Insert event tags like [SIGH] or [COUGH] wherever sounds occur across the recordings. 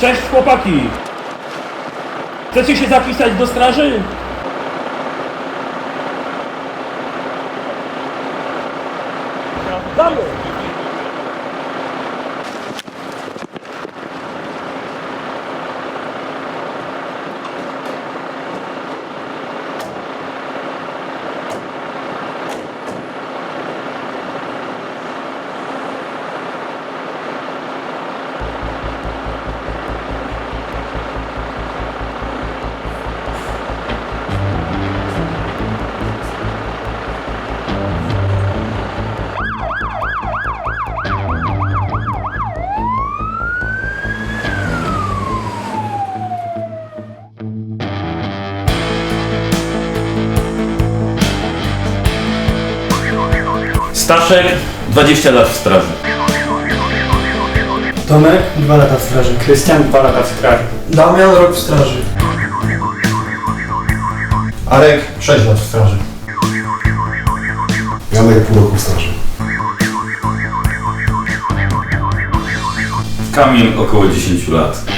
Cześć chłopaki! Chcecie się zapisać do straży? Staszek, 20 lat w straży. Tomek, dwa lata w straży. Krystian, dwa lata w straży. Damian, rok w straży. Arek 6 lat w straży. Janek pół roku w straży. Kamil, około 10 lat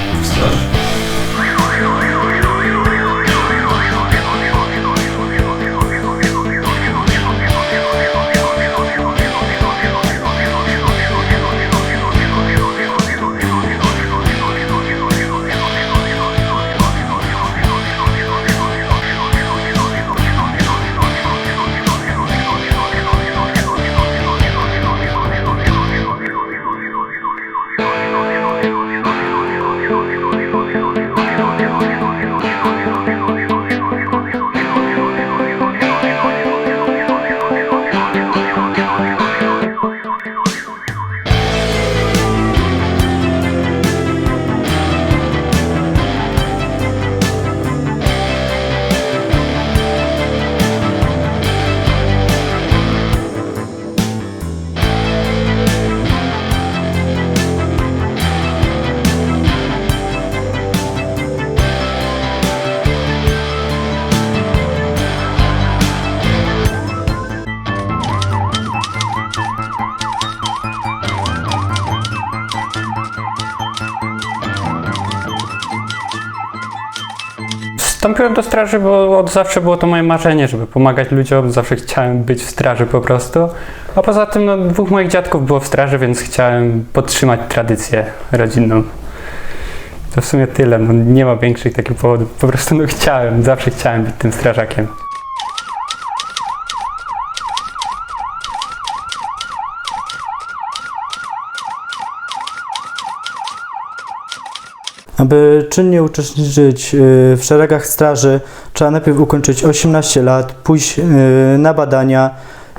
Wstąpiłem do straży, bo od zawsze było to moje marzenie, żeby pomagać ludziom. Zawsze chciałem być w straży po prostu. A poza tym no, dwóch moich dziadków było w straży, więc chciałem podtrzymać tradycję rodzinną. To w sumie tyle. No, nie ma większych takich powodów. Po prostu no, chciałem, zawsze chciałem być tym strażakiem. Aby czynnie uczestniczyć y, w szeregach straży, trzeba najpierw ukończyć 18 lat, pójść y, na badania.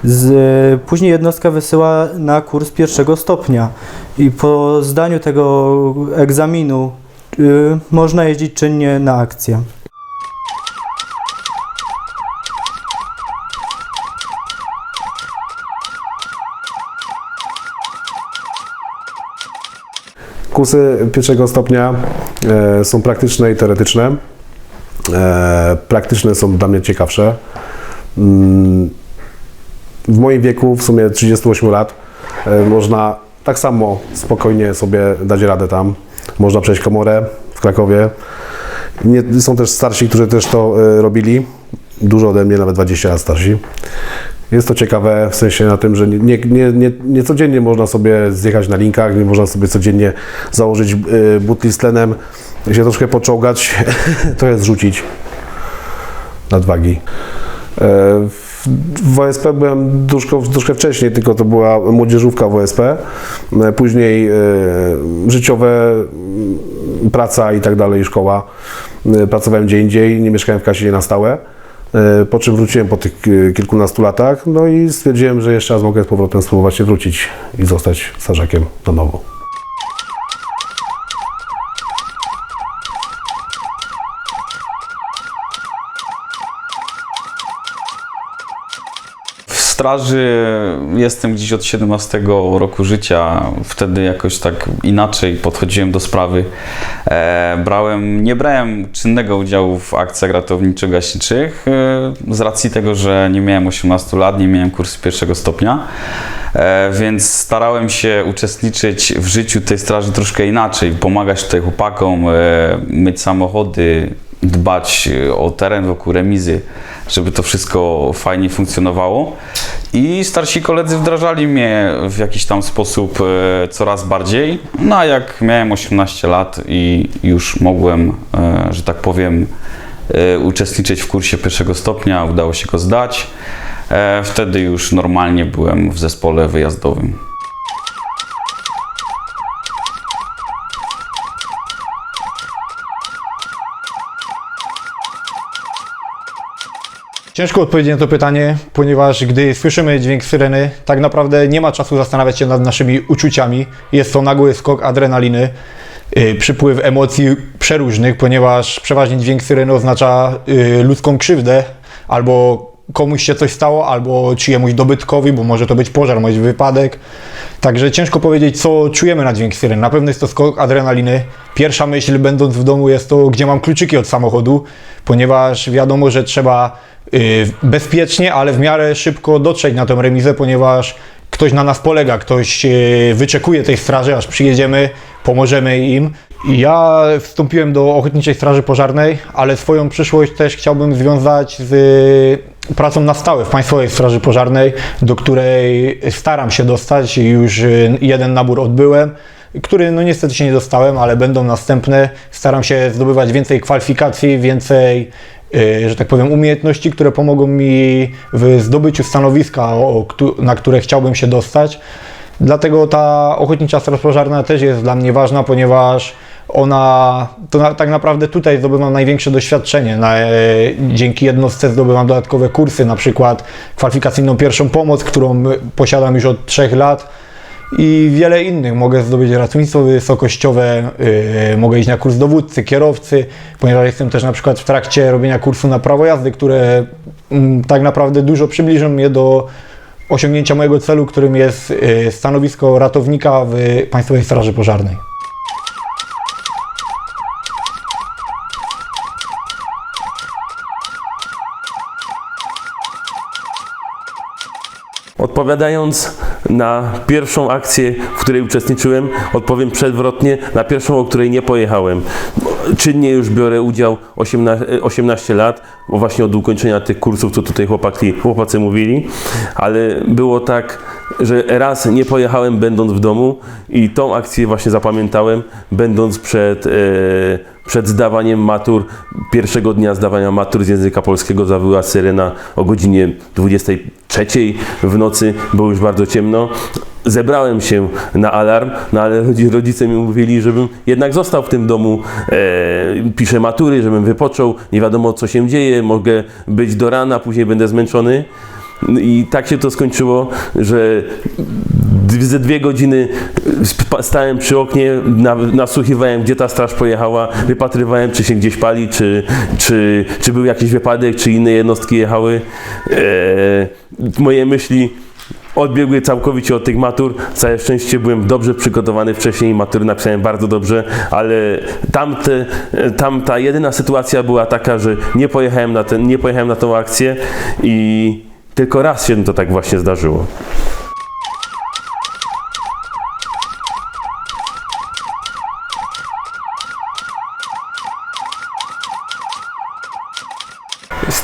Z, później jednostka wysyła na kurs pierwszego stopnia i po zdaniu tego egzaminu y, można jeździć czynnie na akcję. Kursy pierwszego stopnia e, są praktyczne i teoretyczne. E, praktyczne są dla mnie ciekawsze. Mm, w moim wieku, w sumie 38 lat, e, można tak samo spokojnie sobie dać radę tam. Można przejść komorę w Krakowie. Nie, są też starsi, którzy też to robili. Dużo ode mnie, nawet 20 lat starsi. Jest to ciekawe w sensie na tym, że nie, nie, nie, nie codziennie można sobie zjechać na linkach, nie można sobie codziennie założyć y, butli z tlenem, się troszkę poczołgać, [LAUGHS] trochę zrzucić nadwagi. E, w- OSP byłem troszkę, troszkę wcześniej, tylko to była młodzieżówka w OSP. E, Później e, życiowe, praca i tak dalej, szkoła. Pracowałem gdzie indziej, nie mieszkałem w Kasinie na stałe. E, Po czym wróciłem po tych e, kilkunastu latach, no i stwierdziłem, że jeszcze raz mogę z powrotem spróbować się wrócić i zostać strażakiem na nowo. W straży jestem gdzieś od 17 roku życia. Wtedy jakoś tak inaczej podchodziłem do sprawy. E, brałem, nie brałem czynnego udziału w akcjach ratowniczo-gaśniczych e, z racji tego, że nie miałem 18 lat, nie miałem kursu pierwszego stopnia. E, więc starałem się uczestniczyć w życiu tej straży troszkę inaczej, pomagać tutaj chłopakom, e, myć samochody, dbać o teren wokół remizy, żeby to wszystko fajnie funkcjonowało. I starsi koledzy wdrażali mnie w jakiś tam sposób e, coraz bardziej. No a jak miałem 18 lat i już mogłem, e, że tak powiem, e, uczestniczyć w kursie pierwszego stopnia, udało się go zdać. Wtedy już normalnie byłem w zespole wyjazdowym. Ciężko odpowiedzieć na to pytanie, ponieważ gdy słyszymy dźwięk syreny, tak naprawdę nie ma czasu zastanawiać się nad naszymi uczuciami. Jest to nagły skok adrenaliny, yy, przypływ emocji przeróżnych, ponieważ przeważnie dźwięk syreny oznacza yy, ludzką krzywdę albo komuś się coś stało, albo czyjemuś dobytkowi, bo może to być pożar, może być wypadek. Także ciężko powiedzieć, co czujemy na dźwięk syreny. Na pewno jest to skok adrenaliny. Pierwsza myśl, będąc w domu, jest to, gdzie mam kluczyki od samochodu, ponieważ wiadomo, że trzeba y, bezpiecznie, ale w miarę szybko dotrzeć na tę remizę, ponieważ ktoś na nas polega, ktoś y, wyczekuje tej straży, aż przyjedziemy, pomożemy im. Ja wstąpiłem do Ochotniczej Straży Pożarnej, ale swoją przyszłość też chciałbym związać z y, pracą na stałe w Państwowej Straży Pożarnej, do której staram się dostać. Już y, jeden nabór odbyłem, który no niestety się nie dostałem, ale będą następne. Staram się zdobywać więcej kwalifikacji, więcej, y, że tak powiem, umiejętności, które pomogą mi w zdobyciu stanowiska, na które chciałbym się dostać. Dlatego ta Ochotnicza Straż Pożarna też jest dla mnie ważna, ponieważ ona, to na, tak naprawdę tutaj zdobywam największe doświadczenie. Na, e, dzięki jednostce zdobywam dodatkowe kursy, na przykład kwalifikacyjną pierwszą pomoc, którą posiadam już od 3 lat i wiele innych. Mogę zdobyć ratownictwo wysokościowe, yy, mogę iść na kurs dowódcy, kierowcy, ponieważ jestem też na przykład w trakcie robienia kursu na prawo jazdy, które mm, tak naprawdę dużo przybliżą mnie do osiągnięcia mojego celu, którym jest yy, stanowisko ratownika w Państwowej Straży Pożarnej. Odpowiadając na pierwszą akcję, w której uczestniczyłem, odpowiem przewrotnie na pierwszą, o której nie pojechałem. Czynnie już biorę udział 18, 18 lat, bo właśnie od ukończenia tych kursów, co tutaj chłopaki, chłopacy mówili, ale było tak, że raz nie pojechałem będąc w domu i tą akcję właśnie zapamiętałem, będąc przed, e, przed zdawaniem matur, pierwszego dnia zdawania matur z języka polskiego zawyła syrena o godzinie 23 w nocy, było już bardzo ciemno. Zebrałem się na alarm, no ale rodzi- rodzice mi mówili, żebym jednak został w tym domu, e, piszę matury, żebym wypoczął, nie wiadomo co się dzieje, mogę być do rana, później będę zmęczony. I tak się to skończyło, że ze dwie godziny stałem przy oknie, na- nasłuchiwałem, gdzie ta straż pojechała, wypatrywałem, czy się gdzieś pali, czy, czy, czy był jakiś wypadek, czy inne jednostki jechały. E, moje myśli odbiegły całkowicie od tych matur. Całe szczęście byłem dobrze przygotowany wcześniej, matury napisałem bardzo dobrze, ale tamte, tamta jedyna sytuacja była taka, że nie pojechałem na, ten, nie pojechałem na tą akcję i tylko raz się to tak właśnie zdarzyło.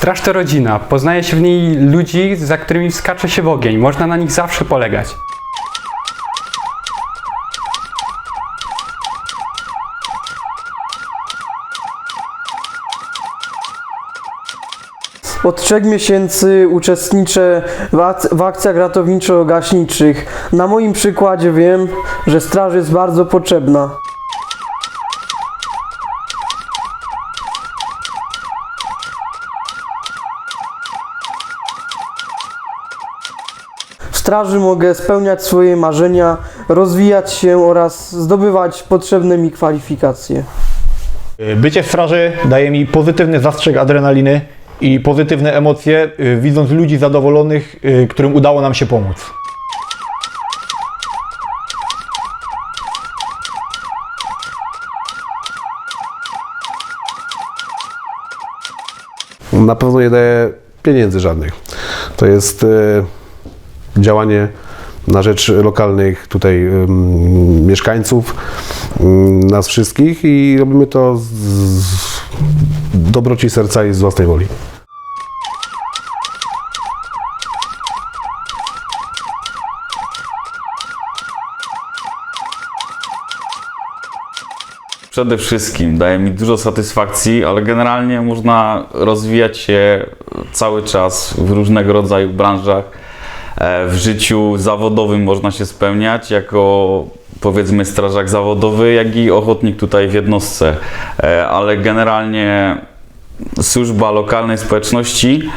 Straż to rodzina. Poznaje się w niej ludzi, za którymi wskacze się w ogień. Można na nich zawsze polegać. Od trzech miesięcy uczestniczę w, ak- w akcjach ratowniczo-gaśniczych. Na moim przykładzie wiem, że straż jest bardzo potrzebna. W straży mogę spełniać swoje marzenia, rozwijać się oraz zdobywać potrzebne mi kwalifikacje. Bycie w straży daje mi pozytywny zastrzyk adrenaliny i pozytywne emocje, y, widząc ludzi zadowolonych, y, którym udało nam się pomóc. Na pewno nie daje pieniędzy żadnych. To jest e, działanie na rzecz lokalnych tutaj mieszkańców, nas wszystkich i robimy to z dobroci serca i z własnej woli. Przede wszystkim daje mi dużo satysfakcji, ale generalnie można rozwijać się cały czas w różnego rodzaju branżach. E, W życiu zawodowym można się spełniać jako powiedzmy strażak zawodowy, jak i ochotnik tutaj w jednostce. E, Ale generalnie służba lokalnej społeczności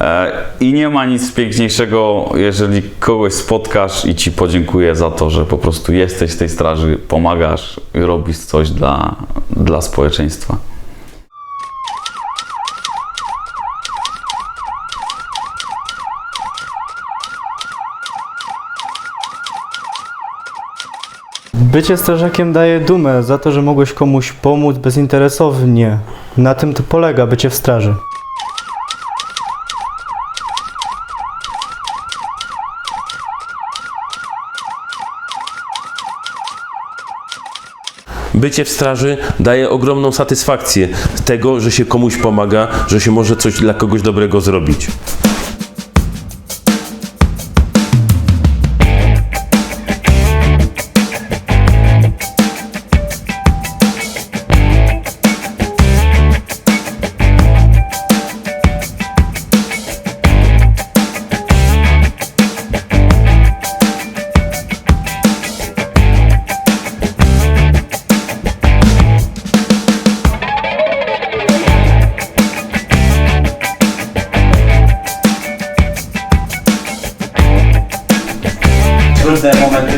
e, i nie ma nic piękniejszego, jeżeli kogoś spotkasz i ci podziękuję za to, że po prostu jesteś w tej straży, pomagasz i robisz coś dla, dla społeczeństwa. Bycie strażakiem daje dumę za to, że mogłeś komuś pomóc bezinteresownie. Na tym to polega bycie w straży. Bycie w straży daje ogromną satysfakcję z tego, że się komuś pomaga, że się może coś dla kogoś dobrego zrobić.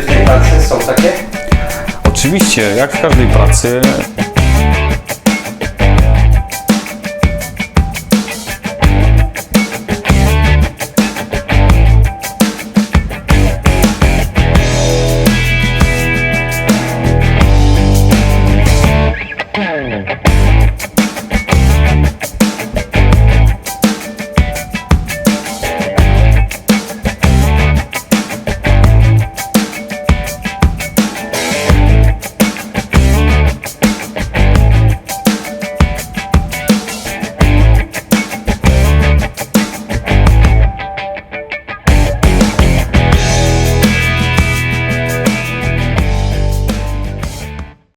W tej pracy są takie? Oczywiście, jak w każdej pracy,